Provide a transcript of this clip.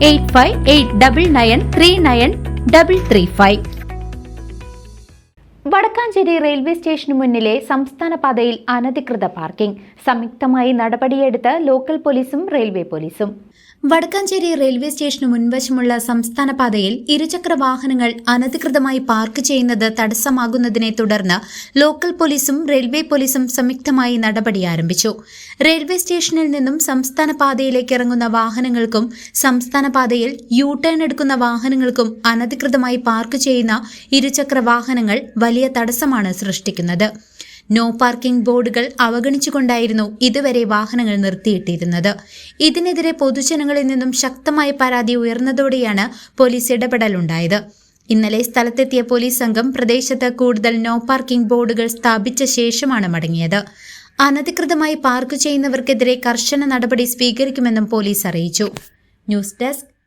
Eight five eight double nine three nine double three five. Vadakkanchery railway സ്റ്റേഷന് മുന്നിലെ സംസ്ഥാന പാതയിൽ അനധികൃത പാർക്കിംഗ്. സംയുക്തമായി നടപടിയെടുത്ത് ലോക്കൽ പോലീസും റെയിൽവേ പോലീസും. വടക്കാഞ്ചേരി റെയിൽവേ സ്റ്റേഷന് മുൻവശമുള്ള സംസ്ഥാന പാതയിൽ ഇരുചക്ര വാഹനങ്ങൾ അനധികൃതമായി പാർക്ക് ചെയ്യുന്നത് തടസ്സമാകുന്നതിനെ തുടർന്ന് ലോക്കൽ പോലീസും റെയിൽവേ പോലീസും സംയുക്തമായി നടപടി ആരംഭിച്ചു. റെയിൽവേ സ്റ്റേഷനിൽ നിന്നും സംസ്ഥാന പാതയിലേക്ക് ഇറങ്ങുന്ന വാഹനങ്ങൾക്കും സംസ്ഥാന പാതയിൽ യു ടേൺ എടുക്കുന്ന വാഹനങ്ങൾക്കും അനധികൃതമായി പാർക്ക് ചെയ്യുന്ന ഇരുചക്ര വാഹനങ്ങൾ വലിയ തടസ്സമാണ് സൃഷ്ടിക്കുന്നത്. നോ പാർക്കിംഗ് ബോർഡുകൾ അവഗണിച്ചുകൊണ്ടായിരുന്നു ഇതുവരെ വാഹനങ്ങൾ നിർത്തിയിട്ടിരുന്നത്. ഇതിനെതിരെ പൊതുജനങ്ങളിൽ നിന്നും ശക്തമായ പരാതി ഉയർന്നതോടെയാണ് പോലീസ് ഇടപെടലുണ്ടായത്. ഇന്നലെ സ്ഥലത്തെത്തിയ പോലീസ് സംഘം പ്രദേശത്ത് കൂടുതൽ നോ പാർക്കിംഗ് ബോർഡുകൾ സ്ഥാപിച്ച ശേഷമാണ് മടങ്ങിയത്. അനധികൃതമായി പാർക്ക് ചെയ്യുന്നവർക്കെതിരെ കർശന നടപടി സ്വീകരിക്കുമെന്നും പോലീസ് അറിയിച്ചു. News desk